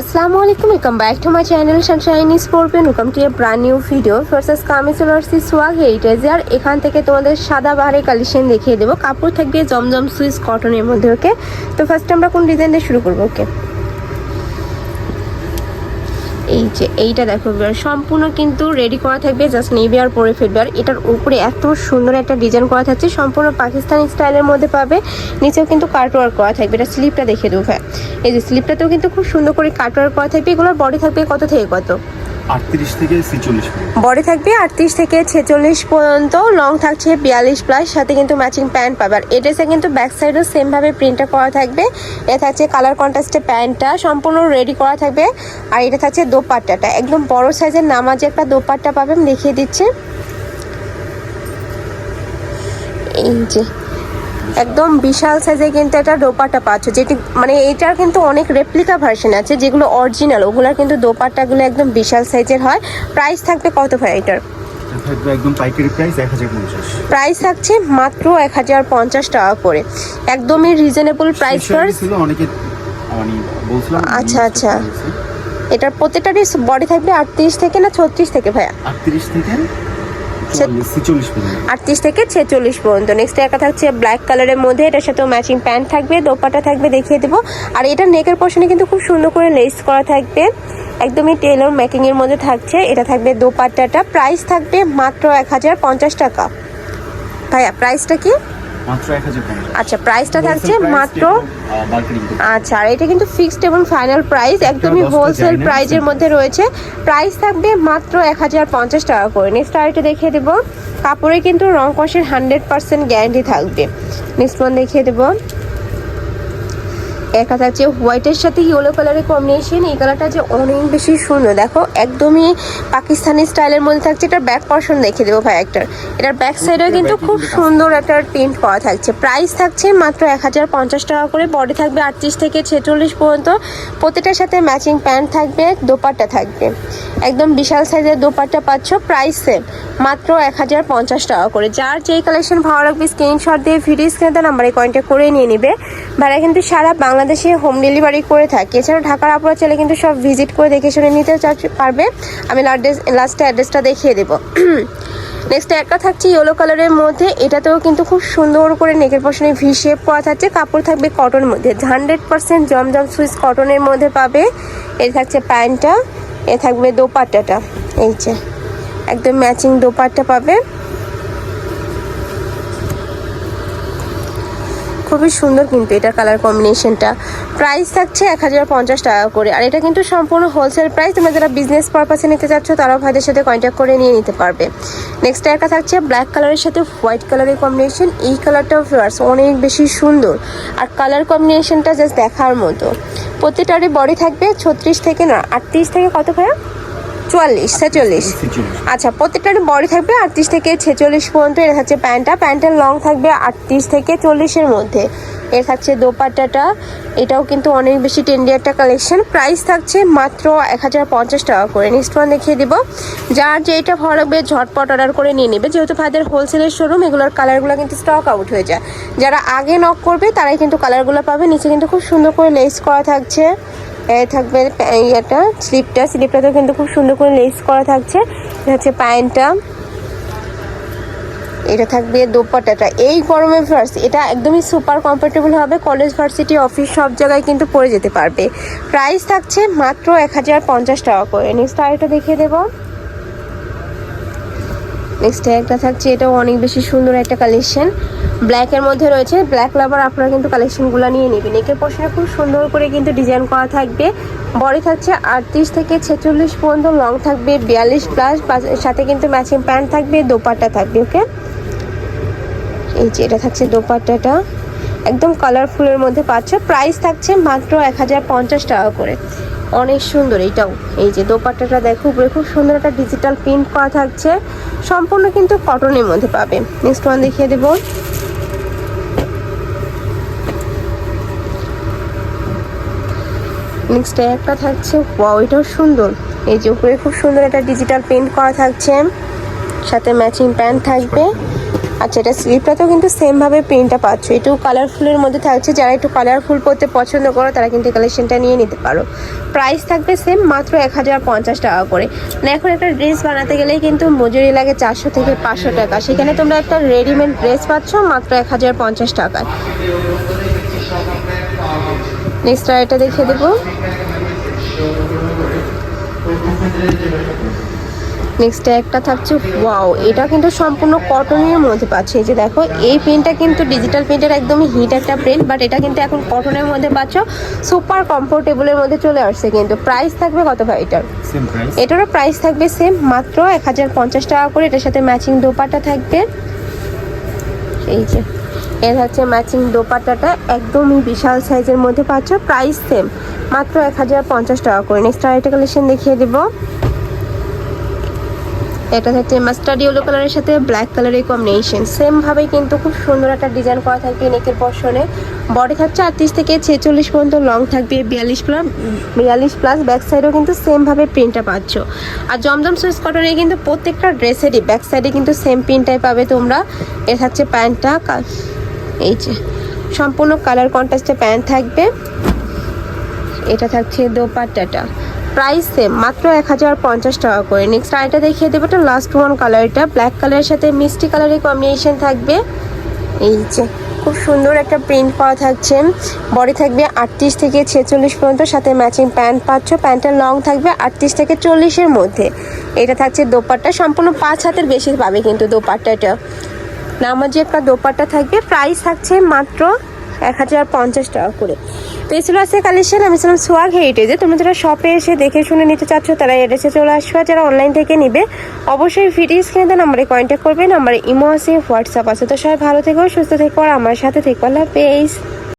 আসসালামু আলাইকুম welcome back to my channel sunshine স্পোর্পিয়ান welcome to a brand new video first কামে চলে আসছি সোয়াগ হেরিটেজ আর এখান থেকে তোমাদের সাদা বাহারে কালেকশন দেখিয়ে দেবো। কাপড় থাকবে জমজম সুইস কটনের মধ্যে ওকে তো ফার্স্ট আমরা কোন ডিজাইন দিয়ে শুরু করব ওকে এই যে, এইটা দেখো সম্পূর্ণ কিন্তু রেডি করা থাকবে জাস্ট নেবে আর পরে ফেলবে আর এটার উপরে এত সুন্দর একটা ডিজাইন করা থাকছে, সম্পূর্ণ পাকিস্তানি স্টাইলের মধ্যে পাবে। নিচেও কিন্তু কাটওয়ার্ক করা থাকবে, এটা স্লিপটা দেখে দেবো হ্যাঁ এই যে স্লিপটাতেও কিন্তু খুব সুন্দর করে কাটওয়ার্ক করা থাকবে। এগুলোর বডি থাকবে কত থেকে কত? আটত্রিশ থেকে ছেচল্লিশ বডি থাকবে আটত্রিশ থেকে ছেচল্লিশ পর্যন্ত। লং থাকছে বিয়াল্লিশ প্লাস সাথে কিন্তু ম্যাচিং প্যান্ট পাবে। আর এই ড্রেসে কিন্তু ব্যাক সাইডও সেমভাবে প্রিন্টটা করা থাকবে। এ থাকছে কালার কন্ট্রাস্টে প্যান্টটা সম্পূর্ণ রেডি করা থাকবে। আর এটা থাকছে দোপাট্টাটা। একদম বড় সাইজের নামাজে একটা দোপাট্টা পাবে আমি দেখিয়ে দিচ্ছি। এই যে একদম বিশাল সাইজে কিন্তু একটা দোপাট্টা পাচ্ছ যেটি মানে এটার কিন্তু অনেক রেপ্লিকা ভার্সন আছে যেগুলো অরিজিনাল ওগুলোর কিন্তু দোপাট্টাগুলো একদম বিশাল সাইজের হয়। প্রাইস থাকবে কত ভাই এটার? থাকবে একদম পাইকারি প্রাইস এক হাজার পঞ্চাশ। প্রাইস থাকছে মাত্র এক হাজার পঞ্চাশ টাকা করে। একদমই রিজনেবল প্রাইস ছিল অনেকে মানে আচ্ছা, আচ্ছা। এটার প্রত্যেকটারই বডি থাকবে আটত্রিশ থেকে না ছত্রিশ থেকে ভাইয়া? আটত্রিশ থেকে আটত্রিশ থেকে ছেচল্লিশ পর্যন্ত। নেক্সট একটা থাকছে ব্ল্যাক কালারের মধ্যে। এটার সাথে ম্যাচিং প্যান্ট থাকবে দোপাটা থাকবে দেখিয়ে দেবো। আর এটা নেকের পশনে কিন্তু খুব সুন্দর করে লেস করা থাকবে। একদমই টেলর মেকিং এর মধ্যে থাকছে। এটা থাকবে দোপাট্টাটা। প্রাইস থাকবে মাত্র এক হাজার পঞ্চাশ টাকা। ভাইয়া প্রাইসটা কি? আচ্ছা প্রাইসটা থাকছে মাত্র আচ্ছা আর এটা কিন্তু ফিক্সড এবং ফাইনাল প্রাইস একদমই হোলসেল প্রাইজের মধ্যে রয়েছে। প্রাইস থাকবে মাত্র এক হাজার পঞ্চাশ টাকা করে। নেক্সট আরেকটা দেখিয়ে দেবো। কাপড়ে কিন্তু রং কষের হান্ড্রেড পার্সেন্ট গ্যারান্টি থাকবে। নেক্সট ওয়ান দেখিয়ে দেবো। একটা থাকছে হোয়াইটের সাথে ইয়েলো কালারের কম্বিনেশন এই কালারটা যে অনেক বেশি সুন্দর। দেখো একদমই পাকিস্তানি স্টাইলের মধ্যে থাকছে। এটার ব্যাক পর্শন দেখে দেবো ভাই একটার এটার ব্যাক সাইডেও কিন্তু খুব সুন্দর একটা প্রিন্ট করা থাকছে। প্রাইস থাকছে মাত্র এক হাজার পঞ্চাশ টাকা করে। বডি থাকবে আটত্রিশ থেকে ছেচল্লিশ পর্যন্ত। প্রতিটার সাথে ম্যাচিং প্যান্ট থাকবে দোপাট্টা থাকবে। একদম বিশাল সাইজের দোপাট্টা পাচ্ছ। প্রাইস সেম মাত্র এক হাজার পঞ্চাশ টাকা করে। যার যেই কালেকশন ভালো লাগবে স্ক্রিনশট দিয়ে ভিডিও স্ক্রিনে নাম্বারে কন্ট্যাক্ট করে নিয়ে নিবে। ভাড়া কিন্তু সারা বাংলাদেশে হোম ডেলিভারি করে থাকে। এছাড়াও ঢাকার আপুরা চাইলে কিন্তু সব ভিজিট করে দেখে শুনে নিতে পারবে। আমি লাস্টে অ্যাড্রেসটা দেখিয়ে দেবো। নেক্সট একটা থাকছে ইয়েলো কালারের মধ্যে। এটাতেও কিন্তু খুব সুন্দর করে নেকের পশনে ভি শেপ করা থাকছে। কাপড় থাকবে কটন মধ্যে। হান্ড্রেড পার্সেন্ট জমজম সুইচ কটনের মধ্যে পাবে। এ থাকছে প্যান্টটা। এ থাকবে দোপাট্টাটা। এই যে, একদম ম্যাচিং দোপাট্টা পাবে। খুবই সুন্দর কিন্তু এটা কালার কম্বিনেশনটা প্রাইস থাকছে এক হাজার পঞ্চাশ টাকা করে। আর এটা কিন্তু সম্পূর্ণ হোলসেল প্রাইস তোমরা যারা বিজনেস পারপাসে নিতে চাচ্ছ, তারাও ভাইদের সাথে কন্ট্যাক্ট করে নিয়ে নিতে পারবে। নেক্সট একটা থাকছে ব্ল্যাক কালারের সাথে হোয়াইট কালারের কম্বিনেশন এই কালারটাও ফ্লার্স অনেক বেশি সুন্দর। আর কালার কম্বিনেশনটা জাস্ট দেখার মতো। প্রত্যেকটারই বডি থাকবে ছত্রিশ থেকে না, আটত্রিশ থেকে কত ভাইয়া? চুয়াল্লিশ ছেচল্লিশ। আচ্ছা প্রত্যেকটার বডি থাকবে আটত্রিশ থেকে ছেচল্লিশ পর্যন্ত এটা থাকছে প্যান্টটা। প্যান্টের লং থাকবে আটত্রিশ থেকে চল্লিশের মধ্যে। এর থাকছে দোপাট্টাটা। এটাও কিন্তু অনেক বেশি ট্রেন্ডি একটা কালেকশন প্রাইস থাকছে মাত্র এক হাজার পঞ্চাশ টাকা করে। নেক্সট ওয়ান দেখিয়ে দিব। যার যেটা ভালো লাগবে ঝটপট অর্ডার করে নিয়ে নেবে। যেহেতু ভাইদের হোলসেলের শোরুম এগুলোর কালারগুলো কিন্তু স্টক আউট হয়ে যায়। যারা আগে নক করবে তারাই কিন্তু কালারগুলো পাবে। নিচে কিন্তু খুব সুন্দর করে লেস করা থাকছে। থাকবে ইয়েটা স্লিপটা স্লিপটাতেও কিন্তু খুব সুন্দর করে লেস করা থাকছে। হচ্ছে প্যান্টটা এটা থাকবে দোপাটাটা এই গরমে ফার্স এটা একদমই সুপার কমফোর্টেবল হবে। কলেজ ভার্সিটি অফিস সব জায়গায় কিন্তু পরে যেতে পারবে। প্রাইস থাকছে মাত্র এক হাজার পঞ্চাশ টাকা করে। নেক্সট আরেকটা দেখিয়ে দেবো। নেক্সট একটা থাকছে, এটাও অনেক বেশি সুন্দর একটা কালেকশন ব্ল্যাকের মধ্যে রয়েছে ব্ল্যাক লাভার আপনারা কিন্তু কালেকশনগুলো নিয়ে নেবেন। একের পোর্শনে খুব সুন্দর করে কিন্তু ডিজাইন করা থাকবে। বডি থাকছে আটত্রিশ থেকে ছেচল্লিশ পর্যন্ত লং থাকবে বিয়াল্লিশ প্লাস সাথে কিন্তু ম্যাচিং প্যান্ট থাকবে, দোপাট্টা থাকবে ওকে এই যে এটা থাকছে দোপাট্টাটা। একদম কালারফুলের মধ্যে পাচ্ছ। প্রাইস থাকছে মাত্র এক হাজার পঞ্চাশ টাকা করে। অনেক সুন্দর এইটাও এই যে দোপাট্টাটা দেখো, উপরে খুব সুন্দর একটা ডিজিটাল প্রিন্ট করা থাকছে। সম্পূর্ণ কিন্তু কটনের মধ্যে পাবে। নেক্সট ওয়ান দেখিয়ে দেবো। নেক্সট একটা থাকছে। ওয়াও এটাও সুন্দর। এই যে উপরে খুব সুন্দর একটা ডিজিটাল প্রিন্ট করা থাকছে। সাথে ম্যাচিং প্যান্ট থাকবে। আচ্ছা এটা স্লিপটাতেও কিন্তু সেমভাবে প্রিন্টটা পাচ্ছ। একটু কালারফুলের মধ্যে থাকছে, যারা একটু কালারফুল পরতে পছন্দ করো, তারা কিন্তু কালেকশনটা নিয়ে নিতে পারো। প্রাইস থাকবে সেম মাত্র এক হাজার পঞ্চাশ টাকা করে। মানে এখন একটা ড্রেস বানাতে গেলেই কিন্তু মজুরি লাগে চারশো থেকে পাঁচশো টাকা। সেখানে তোমরা একটা রেডিমেড ড্রেস পাচ্ছ, মাত্র এক হাজার পঞ্চাশ টাকায়। নেক্সট আর এটা দেখিয়ে দেবো। নেক্সট একটা থাকছে ওয়াও এটা কিন্তু সম্পূর্ণ কটনের মধ্যে পাচ্ছে। এই যে দেখো এই প্রিন্টটা কিন্তু ডিজিটাল প্রিন্টের একদমই হিট একটা প্রিন্ট বাট এটা কিন্তু এখন কটনের মধ্যে পাচ্ছ সুপার কমফোর্টেবলের মধ্যে চলে আসছে কিন্তু। প্রাইস থাকবে কত ভাই এটার? এটারও প্রাইস থাকবে সেম মাত্র এক হাজার পঞ্চাশ টাকা করে। এটার সাথে ম্যাচিং দোপাটা থাকবে। এই যে এর হচ্ছে ম্যাচিং দোপাট্টাটা একদমই বিশাল সাইজের মধ্যে পাচ্ছ প্রাইস সেম মাত্র এক হাজার পঞ্চাশ টাকা করে। নেক্সট আরেকটা কালেকশন দেখিয়ে দেবো। এটা থাকছে মাস্টার্ড ইয়েলো কালারের সাথে ব্ল্যাক কালারের কম্বিনেশন সেম ভাবে কিন্তু খুব সুন্দর একটা ডিজাইন করা থাকবে নেকের পশনে বডি থাকছে আটত্রিশ থেকে ছেচল্লিশ পর্যন্ত লং থাকবে, বিয়াল্লিশ প্লাস বিয়াল্লিশ প্লাস ব্যাক সাইডেও কিন্তু সেম ভাবে প্রিন্টটা পাচ্ছ। আর জমজম সুইস কটনে কিন্তু প্রত্যেকটা ড্রেসেরই ব্যাক সাইডে কিন্তু সেম প্রিন্টটাই পাবে তোমরা। এ থাকছে প্যান্টটা এই যে, সম্পূর্ণ কালার কন্ট্রাস্টে প্যান্ট থাকবে। এটা থাকছে দোপাট্টাটা। প্রাইস সেম, মাত্র এক হাজার পঞ্চাশ টাকা করে। নেক্সট আরেকটা দেখিয়ে দেবো, এটা লাস্ট ওয়ান কালার এটা ব্ল্যাক কালারের সাথে মিষ্টি কালারের কম্বিনেশন থাকবে। এই যে, খুব সুন্দর একটা প্রিন্ট করা থাকছে। বডি থাকবে আটত্রিশ থেকে ছেচল্লিশ পর্যন্ত, সাথে ম্যাচিং প্যান্ট পাচ্ছ। প্যান্টের লং থাকবে আটত্রিশ থেকে চল্লিশের মধ্যে। এটা থাকছে দোপাট্টা, সম্পূর্ণ পাঁচ হাতের বেশি পাবে কিন্তু দোপাট্টাটা নামাজি একটা দোপাট্টা থাকবে প্রাইস থাকছে মাত্র এক হাজার পঞ্চাশ টাকা করে। তো এই ছিল কালেকশন আমি ছিলাম সোয়াগ হেরিটেজে তোমরা যারা শপে এসে দেখে শুনে নিতে চাচ্ছ, তারা এড্রেসে চলে আসবে। আর যারা অনলাইন থেকে নিবে, অবশ্যই ভিডিও স্ক্রিনে নাম্বারে কন্ট্যাক্ট করবে। নাম্বারে ইমো আছে হোয়াটসঅ্যাপ আছে। তো সবাই ভালো থেকো, সুস্থ থেকো, আর আমার সাথে থেকো। আল্লাহ হাফেজ।